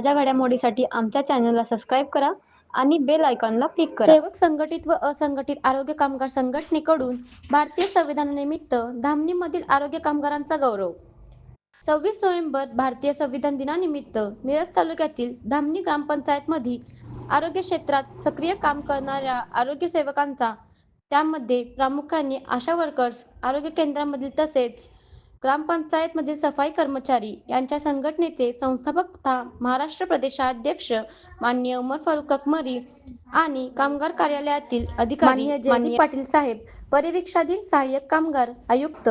ताज्या घडामोडीसाठी आमच्या चॅनलला सबस्क्राईब करा आणि बेल आयकॉनला क्लिक करा. सेवक संघटित व असंघटित आरोग्य कामगार संघटनेकडून भारतीय संविधानानिमित्त धामणीमधील आरोग्य कामगारांचा गौरव. सव्वीस नोव्हेंबर भारतीय संविधान दिनानिमित्त मिरज तालुक्यातील धामणी ग्रामपंचायतमधील आरोग्य क्षेत्रात सक्रिय काम करणाऱ्या आरोग्य सेवकांचा त्यामध्ये प्रामुख्याने आशा वर्कर्स आरोग्य केंद्रामधील तसेच ग्रामपंचायतमधील सफाई कर्मचारी यांच्या संघटनेचे संस्थापक तथा महाराष्ट्र प्रदेशाध्यक्ष माननीय उमर फारुक अकमरी आणि कामगार कार्यालयातील अधिकारी पाटील साहेब परिवीक्षाधीन सहाय्यक कामगार आयुक्त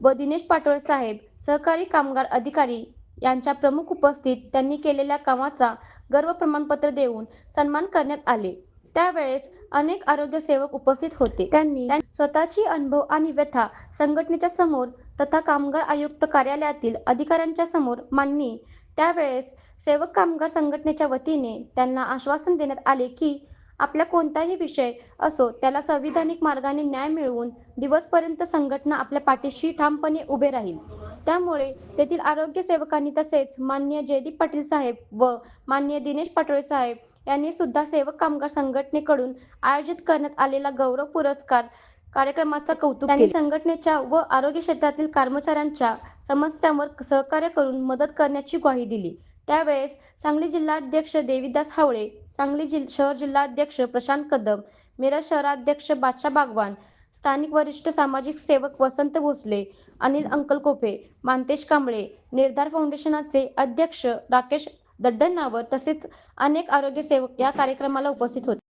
व दिनेश पाटोळे साहेब सहकारी कामगार अधिकारी यांच्या प्रमुख उपस्थित त्यांनी केलेल्या कामाचा गर्व प्रमाणपत्र देऊन सन्मान करण्यात आले. त्यावेळेस अनेक आरोग्य सेवक उपस्थित होते. त्यांनी त्यां- स्वतःची अनुभव आणि व्यथा संघटनेच्या समोर तथा कामगार आयुक्त कार्यालयातील अधिकाऱ्यांच्या समोर मांडणी. त्यावेळेस सेवक कामगार संघटनेच्या वतीने त्यांना आश्वासन देण्यात आले की आपला कोणताही विषय असो त्याला संविधानिक मार्गाने न्याय मिळवून दिवसपर्यंत संघटना आपल्या पाठीशी ठामपणे उभे राहील. त्यामुळे तेथील आरोग्य सेवकांनी तसेच माननीय जयदीप पाटील साहेब व मान्य दिनेश पाटोळे साहेब यांनी सुद्धा सेवक कामगार संघटनेकडून आयोजित करण्यात आलेला गौरव पुरस्कार कार्यक्रमाचं कौतुक त्यांनी संघटनेच्या व आरोग्य क्षेत्रातील कर्मचाऱ्यांच्या समस्यांवर सहकार्य करून मदत करण्याची ग्वाही दिली. त्यावेळेस सांगली जिल्हाध्यक्ष देवीदास हावळे सांगली जिल शहर जिल्हाध्यक्ष प्रशांत कदम मिरज शहराध्यक्ष बादशाह बागवान स्थानिक वरिष्ठ सामाजिक सेवक वसंत भोसले अनिल अंकल कोफे मानतेश कांबळे निर्धार फाउंडेशनाचे अध्यक्ष राकेश दड्डनावर तसेच अनेक आरोग्य सेवक या कार्यक्रमाला उपस्थित होते.